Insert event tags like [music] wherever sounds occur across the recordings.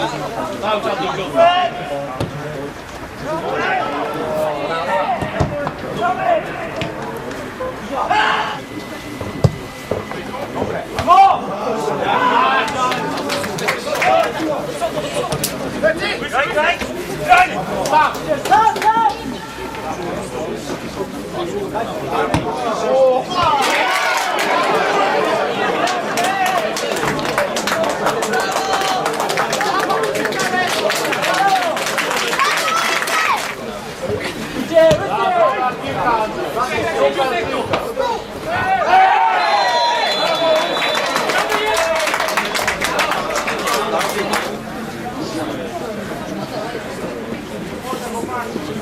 Pomóż mu!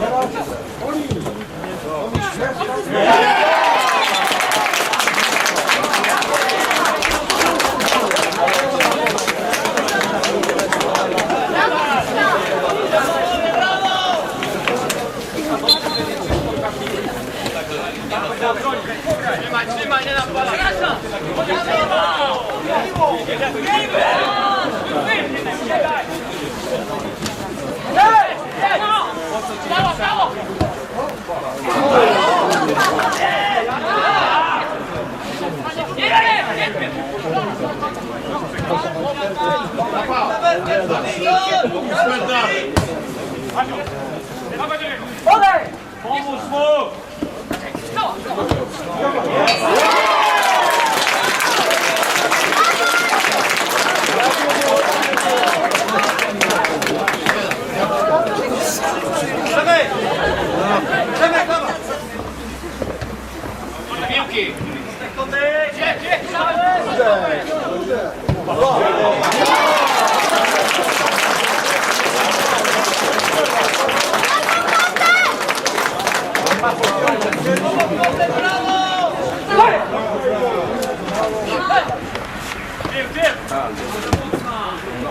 Graj! Jeszcze! Nie Olé! Vamos, fogo! Não, não. aqui. Tem que comer.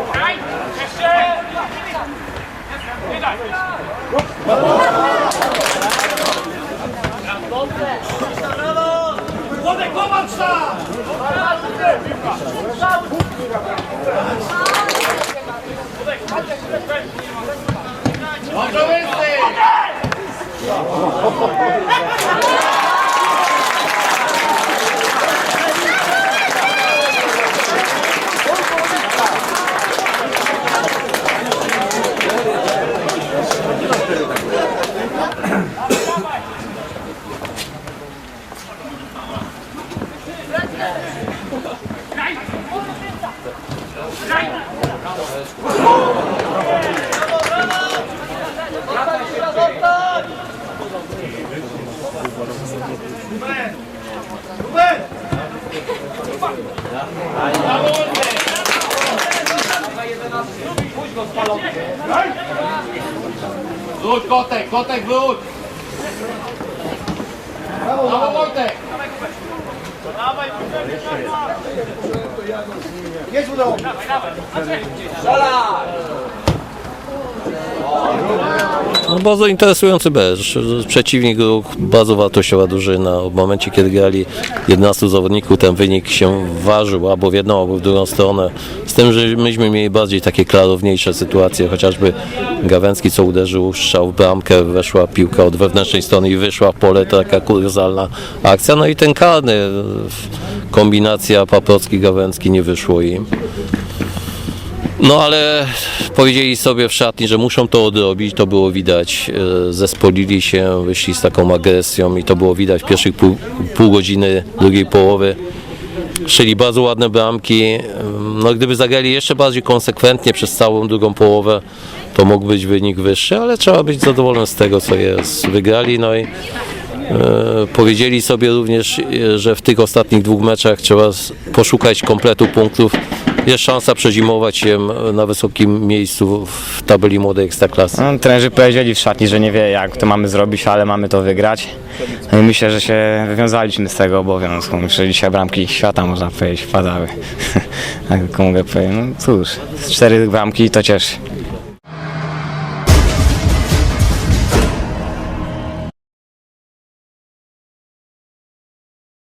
Daj! Wodek, popatrz tam! Dobrze Right! Wróć kotek, kotek wróć! Brawo Wojtek! No, bardzo interesujący mecz. Przeciwnik bardzo wartościowa drużyna. W momencie, kiedy grali 11 zawodników, ten wynik się ważył albo w jedną, albo w drugą stronę. Z tym, że myśmy mieli bardziej takie klarowniejsze sytuacje, chociażby Gawęcki, co uderzył strzał w bramkę, weszła piłka od wewnętrznej strony i wyszła w pole, taka kuriozalna akcja. No i ten karny, kombinacja Paprocki-Gawęcki nie wyszło im. No ale powiedzieli sobie w szatni, że muszą to odrobić, to było widać, e, zespolili się, wyszli z taką agresją i to było widać w pierwszych pół, pół godziny drugiej połowy. Szyli bardzo ładne bramki, no gdyby zagrali jeszcze bardziej konsekwentnie przez całą drugą połowę, to mógł być wynik wyższy, ale trzeba być zadowolonym z tego, co jest. Wygrali, no i e, powiedzieli sobie również, e, że w tych ostatnich dwóch meczach trzeba poszukać kompletu punktów jest szansa przezimować się na wysokim miejscu w tabeli młodej ekstraklasy. No, trenerzy powiedzieli w szatni, że nie wie jak to mamy zrobić, ale mamy to wygrać. No i myślę, że się wywiązaliśmy z tego obowiązku. Myślę, że dzisiaj bramki świata można powiedzieć wpadały. [laughs] tylko mogę powiedzieć. No cóż, cztery bramki to cieszy.